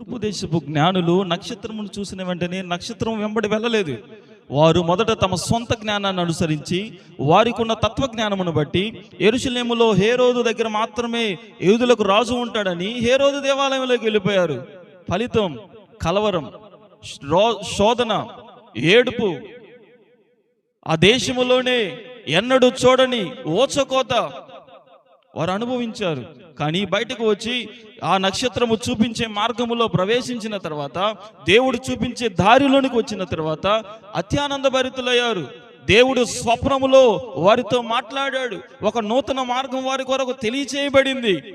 తూర్పు దేశపు జ్ఞానులు నక్షత్రమును చూసిన వెంటనే నక్షత్రం వెంబడి వెళ్ళలేదు. వారు మొదట తమ సొంత జ్ఞానాన్ని అనుసరించి వారికి ఉన్న తత్వజ్ఞానమును బట్టి ఎరుశలేములో హేరోదు దగ్గర మాత్రమే యూదులకు రాజు ఉంటాడని హేరోదు దేవాలయంలోకి వెళ్ళిపోయారు. ఫలితం కలవరం శోధన ఏడుపు. ఆ దేశములోనే ఎన్నడూ చూడని ఓచకోత వారు అనుభవించారు. కానీ బయటకు వచ్చి ఆ నక్షత్రము చూపించే మార్గములో ప్రవేశించిన తర్వాత దేవుడు చూపించే దారిలోనికి వచ్చిన తర్వాత అత్యానంద భరితులయ్యారు. దేవుడు స్వప్నములో వారితో మాట్లాడాడు. ఒక నూతన మార్గం వారి కొరకు తెలియచేయబడింది.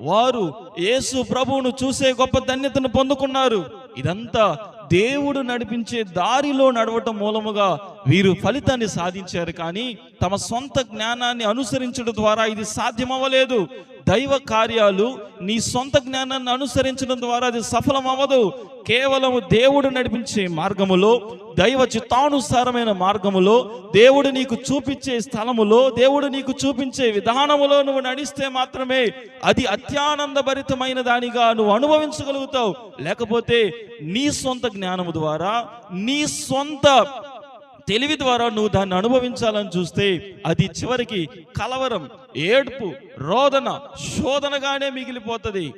వారు యేసు ప్రభువును చూసే గొప్ప ధన్యతను పొందుకున్నారు. ఇదంతా దేవుడు నడిపించే దారిలో నడవటం మూలముగా వీరు ఫలితాన్ని సాధించారు. కానీ తమ సొంత జ్ఞానాన్ని అనుసరించడం ద్వారా ఇది సాధ్యమవ్వలేదు. దైవ కార్యాలు నీ సొంత జ్ఞానాన్ని అనుసరించడం ద్వారా అది సఫలం అవ్వదు కేవలం దేవుడు నడిపించే మార్గములో దైవ చిత్తానుసారమైన మార్గములో దేవుడు నీకు చూపించే స్థలములో దేవుడు నీకు చూపించే విధానములో నువ్వు నడిస్తే మాత్రమే అది అత్యానందభరితమైన దానిగా నువ్వు అనుభవించగలుగుతావు. లేకపోతే నీ సొంత జ్ఞానము ద్వారా నీ సొంత తెలివి ద్వారా నువ్వు దాన్ని అనుభవించాలని చూస్తే అది చివరికి కలవరం ఏడుపు రోదన శోధనగానే మిగిలిపోతుంది.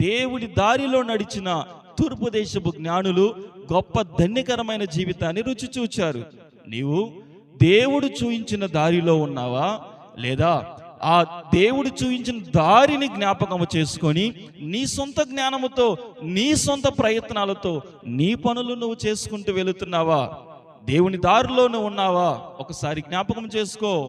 దేవుడి దారిలో నడిచిన తూర్పు దేశపు జ్ఞానులు గొప్ప ధన్యకరమైన జీవితాన్ని రుచి చూచారు. నీవు దేవుడు చూయించిన దారిలో ఉన్నావా? లేదా ఆ దేవుడు చూయించిన దారిని జ్ఞాపకము చేసుకొని నీ సొంత జ్ఞానముతో నీ సొంత ప్రయత్నాలతో నీ పనులు నువ్వు చేసుకుంటూ వెళుతున్నావా? దేవుని దారిలోనే ఉన్నావా? ఒకసారి జ్ఞాపకం చేసుకో.